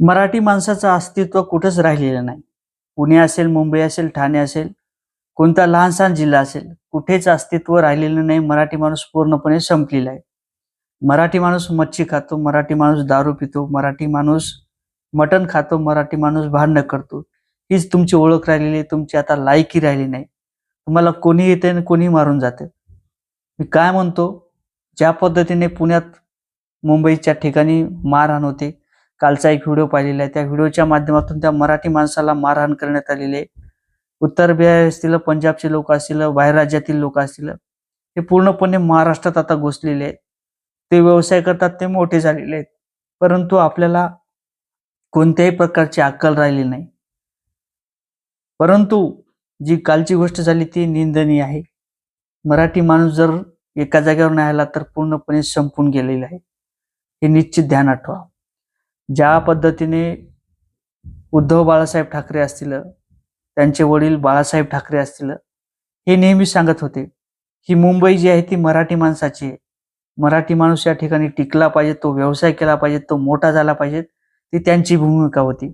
मराठी माणसाचं अस्तित्व कुठंच राहिलेलं नाही. पुणे असेल मुंबई असेल ठाणे असेल कोणता लहानसहान जिल्हा असेल कुठेच अस्तित्व राहिलेलं नाही. मराठी माणूस पूर्णपणे संपलेला आहे. मराठी माणूस मच्छी खातो मराठी माणूस दारू पितो मराठी माणूस मटण खातो मराठी माणूस भांडणं करतो. हीच तुमची ओळख राहिलेली आहे तुमची आता लायकी राहिली नाही. तुम्हाला कोणी येते आणि कोणी मारून जाते मी काय म्हणतो ज्या पद्धतीने पुण्यात मुंबईच्या ठिकाणी मारहाण होते कालचा एक व्हिडिओ पाहिलेला आहे. त्या व्हिडिओच्या माध्यमातून त्या मराठी माणसाला मारहाण करण्यात आलेली आहे. उत्तर बिहार असतील पंजाबचे लोक असतील बाहेर राज्यातील लोक असतील हे पूर्णपणे महाराष्ट्रात आता घुसलेले आहेत. ते व्यवसाय करतात ते मोठे झालेले आहेत. परंतु आपल्याला कोणत्याही प्रकारची अक्कल राहिली नाही. परंतु जी कालची गोष्ट झाली ती निंदनीय आहे. मराठी माणूस जर एका जागेवर नाही आला तर पूर्णपणे संपून गेलेला आहे. हे निश्चित ध्यानात ठेवा. ज्या पद्धतीने उद्धव बाळासाहेब ठाकरे असतील त्यांचे वडील बाळासाहेब ठाकरे असतील हे नेहमी सांगत होते ही मुंबई जी आहे ती मराठी माणसाची आहे. मराठी माणूस या ठिकाणी टिकला पाहिजे तो व्यवसाय केला पाहिजे तो मोठा झाला पाहिजे ती त्यांची भूमिका होती.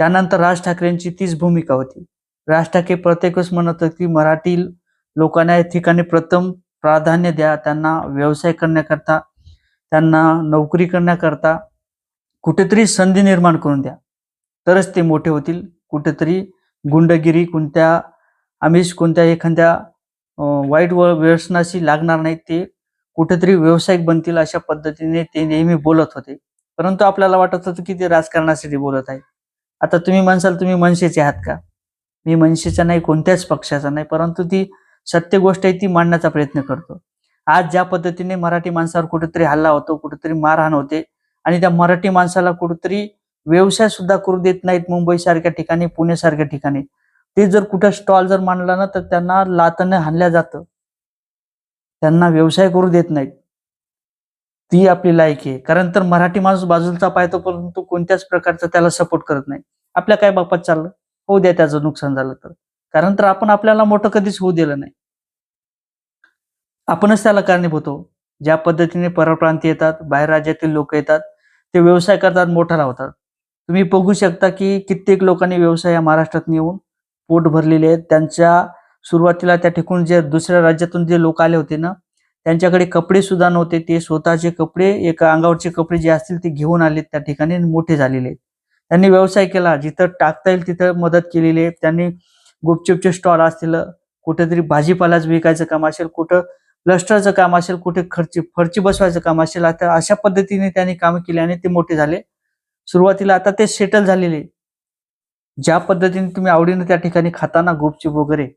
त्यानंतर राज ठाकरेंची तीच भूमिका होती. राज ठाकरे प्रत्येक वेळेस म्हणत होते की मराठी लोकांना या ठिकाणी प्रथम प्राधान्य द्या त्यांना व्यवसाय करण्याकरता त्यांना नोकरी करण्याकरता कुठेतरी संधी निर्माण करून द्या. तरच ते मोठे होतील. कुठेतरी गुंडगिरी कोणत्या आमिष कोणत्या एखाद्या वाईट व व्यसनाशी लागणार नाहीत ते कुठेतरी व्यावसायिक बनतील अशा पद्धतीने ते नेहमी बोलत होते. परंतु आपल्याला वाटत होतं की ते राजकारणासाठी बोलत आहे आता तुम्ही म्हणसाल तुम्ही मनसेचे आहात का? मी मनसेचा नाही कोणत्याच पक्षाचा नाही परंतु ती सत्य गोष्ट आहे ती मांडण्याचा प्रयत्न करतो. आज ज्या पद्धतीने मराठी माणसावर कुठेतरी हल्ला होतो कुठेतरी मारहाण होते आणि त्या मराठी माणसाला कुठेतरी व्यवसाय सुद्धा करू देत नाहीत मुंबई सारख्या ठिकाणी पुणे सारख्या ठिकाणी. ते जर कुठं स्टॉल जर मांडला ना तर त्यांना लाताने हाणल्या जातं. त्यांना व्यवसाय करू देत नाहीत. ती आपली लायकी आहे. कारण तर मराठी माणूस बाजूचा पाहतो परंतु कोणत्याच प्रकारचा त्याला सपोर्ट करत नाही. आपल्या काय बापात चाललं? होऊ द्या त्याचं नुकसान झालं तर. कारण तर आपण आपल्याला मोठं कधीच होऊ दिलं नाही. आपणच त्याला कारणीभूत होतो ज्या पद्धतीने परप्रांती येतात बाहेर राज्यातील लोक येतात ते व्यवसाय करतात मोठा लावतात. तुम्ही बघू शकता की कित्येक लोकांनी व्यवसाय या महाराष्ट्रात येऊन पोट भरलेले आहेत. त्यांच्या सुरुवातीला त्या ठिकाणी जे दुसऱ्या राज्यातून जे लोक आले होते ना त्यांच्याकडे कपडे सुद्धा नव्हते. ते स्वतःचे कपडे एका अंगावरचे कपडे जे असतील ते घेऊन आले त्या ठिकाणी मोठे झालेले आहेत. त्यांनी व्यवसाय केला. जिथं टाकता येईल तिथं मदत केलेली आहे. त्यांनी गुपचुपचे स्टॉल असतील कुठेतरी भाजीपालाच विकायचं काम असेल कुठं प्लस्टरचं काम असेल कुठे खर्ची फरची बसवायचं काम असेल आता अशा पद्धतीने त्यांनी काम केले आणि ते मोठे झाले. सुरुवातीला आता ते सेटल झालेले. ज्या पद्धतीने तुम्ही आवडीने त्या ठिकाणी खाताना गुपचूप वगैरे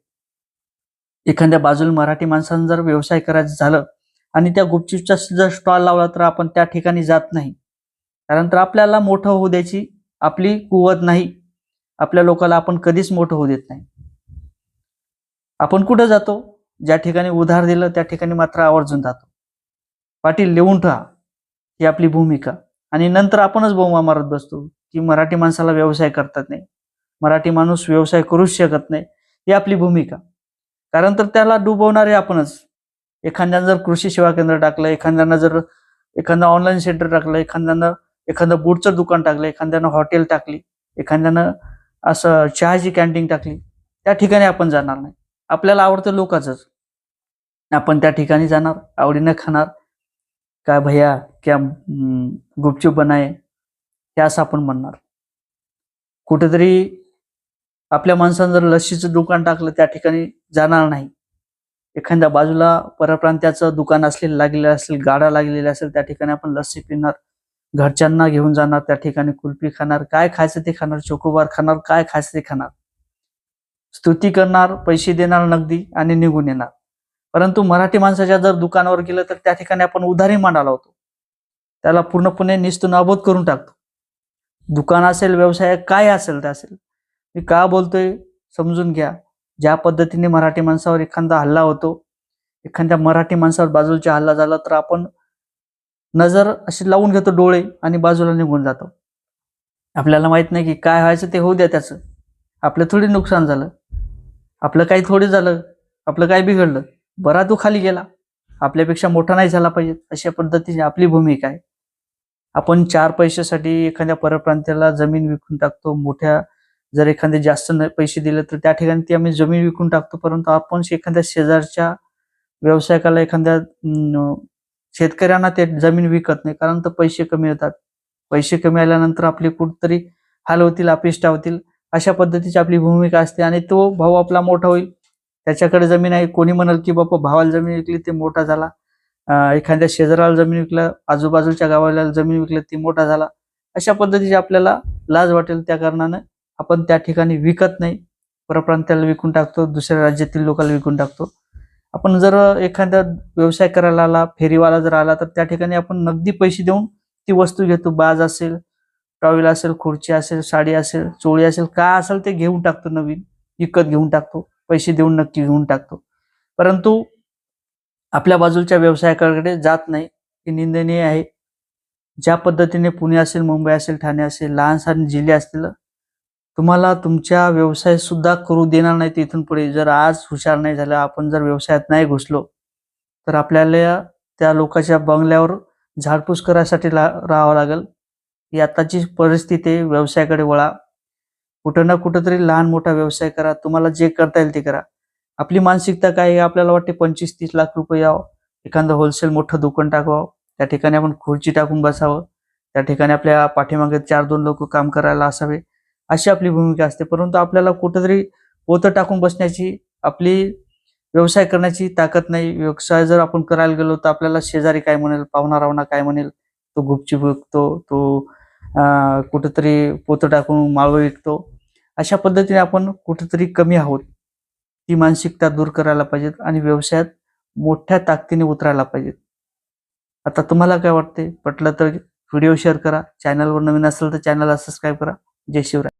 एखाद्या बाजूला मराठी माणसानं जर व्यवसाय करायचं झालं आणि त्या गुपचूपचा जर स्टॉल लावला तर आपण त्या ठिकाणी जात नाही. कारण तर आपल्याला मोठं होऊ द्यायची आपली कुवत नाही. आपल्या लोकाला आपण कधीच मोठं होऊ देत नाही. आपण कुठं जातो? ज्या ठिकाणी उधार दिलं त्या ठिकाणी मात्र आवर्जून जातो. पाटील लिहून ठेवा ही आपली भूमिका. आणि नंतर आपणच बोंबा मारत बसतो की मराठी माणसाला व्यवसाय करतात नाही. मराठी माणूस व्यवसाय करूच शकत नाही. ही आपली भूमिका. कारण तर त्याला डुबवणारे आपणच. एखाद्यानं जर कृषी सेवा केंद्र टाकलं एखाद्यानं जर एखादं ऑनलाईन सेंटर टाकलं एखाद्यानं एखादं बूटचं दुकान टाकलं एखाद्यानं हॉटेल टाकली एखाद्यानं असं चहाची कॅन्टीन टाकली त्या ठिकाणी आपण जाणार नाही. आपल्याला आवडतं लोकांचंच. आपण त्या ठिकाणी जाणार आवडीनं खाणार. काय भैया क्या गुपचूप बनाय हे असं आपण म्हणणार. कुठेतरी आपल्या माणसानं जर लस्सीचं दुकान टाकलं त्या ठिकाणी जाणार नाही. एखाद्या बाजूला परप्रांत्याचं दुकान असेल लागलेलं असेल गाडा लागलेला असेल त्या ठिकाणी आपण लस्सी पिणार. घरच्यांना घेऊन जाणार त्या ठिकाणी कुल्फी खाणार. काय खायचं ते खाणार चोकोबार खाणार काय खायचं ते खाणार. स्तुती करणार पैसे देणार नगदी आणि निघून येणार. परंतु मराठी माणसाच्या जर दुकानावर गेलं तर त्या ठिकाणी आपण उधारी मांडा लावतो. त्याला पूर्णपणे निस्तून नाबूद करून टाकतो. दुकान असेल व्यवसाय काय असेल ते असेल. मी का बोलतोय समजून घ्या. ज्या पद्धतीने मराठी माणसावर एखादा हल्ला होतो एखाद्या मराठी माणसावर बाजूचा हल्ला झाला तर आपण नजर अशी लावून घेतो डोळे आणि बाजूला निघून जातो. आपल्याला माहीत नाही की काय व्हायचं ते होऊ द्या त्याचं. आपलं थोडी नुकसान झालं. आपलं काही थोडी झालं आपलं काय बिघडलं. बरा तो खाली गेला. आपल्यापेक्षा मोठा नाही झाला पाहिजे. अशा पद्धतीने आपली भूमिका आहे. आपण चार पैशासाठी एखाद्या परप्रांत्याला जमीन विकून टाकतो. मोठ्या जर एखादे जास्त पैसे दिले तर त्या ठिकाणी ती आम्ही जमीन विकून टाकतो. परंतु आपण एखाद्या शेजारच्या व्यावसायिकाला एखाद्या शेतकऱ्यांना ते जमीन विकत नाही. कारण तर पैसे कमी येतात पैसे कमी आल्यानंतर आपले कुठतरी हाल होतील अपेष्टा होतील. अशा पद्धतीची आपली भूमिका असते आणि तो भाऊ आपला मोठा होईल. त्याच्याकडे जमीन आहे. कोणी म्हणाल की बाप्पा भावाला जमीन विकली ते मोठा झाला. एखाद्या शेजाराला जमीन विकलं आजूबाजूच्या गावाला जमीन विकलं ती मोठा झाला. अशा पद्धतीची आपल्याला लाज वाटेल. त्या कारणानं आपण त्या ठिकाणी विकत नाही. परप्रांताला विकून टाकतो दुसऱ्या राज्यातील लोकांना विकून टाकतो. आपण जर एखादा व्यवसाय करायला आला फेरीवाला जर आला तर त्या ठिकाणी आपण नगदी पैसे देऊन ती वस्तू घेतो. बाज असेल टॉवेल असेल खुर्ची असेल साडी असेल चोळी असेल काय असेल ते घेऊन टाकतो नवीन विकत घेऊन टाकतो पैसे देऊन नक्की घेऊन टाकतो. परंतु आपल्या बाजूच्या व्यवसायाकडे जात नाही हे निंदनीय आहे. ज्या पद्धतीने पुणे असेल मुंबई असेल ठाणे असेल लहान सहान जिल्हे असतील तुम्हाला तुमच्या व्यवसाय सुद्धा करू देणार नाही इथून पुढे. जर आज हुशार नाही झालं आपण जर व्यवसायात नाही घुसलो तर आपल्याला त्या लोकांच्या बंगल्यावर झाडपूस करायसाठी ला- राहावं लागेल. ही आताची परिस्थिती आहे व्यवसायाकडे वळा. कुठं ना कुठं तरी लहान मोठा व्यवसाय करा. तुम्हाला जे करता येईल ते करा. आपली मानसिकता काय आहे? आपल्याला वाटते पंचवीस तीस लाख रुपये यावं. एखादं होलसेल मोठं दुकान टाकावं. त्या ठिकाणी आपण खुर्ची टाकून बसावं. त्या ठिकाणी आपल्या पाठीमागे चार दोन लोक काम करायला असावे. अशी आपली भूमिका असते. परंतु आपल्याला कुठंतरी पोतं टाकून बसण्याची आपली व्यवसाय करण्याची ताकद नाही. व्यवसाय जर आपण करायला गेलो तर आपल्याला शेजारी काय म्हणेल पाहुणा रावणा काय म्हणेल तो गुपचूप विकतो तो कुठंतरी पोतं टाकून माळवं विकतो. अशा पद्धतीने आपण कुठंतरी कमी आहोत. ती मानसिकता दूर करायला पाहिजेत आणि व्यवसायात मोठ्या ताकदीने उतरायला पाहिजेत. आता तुम्हाला काय वाटते पटलं तर व्हिडिओ शेअर करा. चॅनलवर नवीन असेल तर चॅनलला सबस्क्राईब करा. जय शिवराय.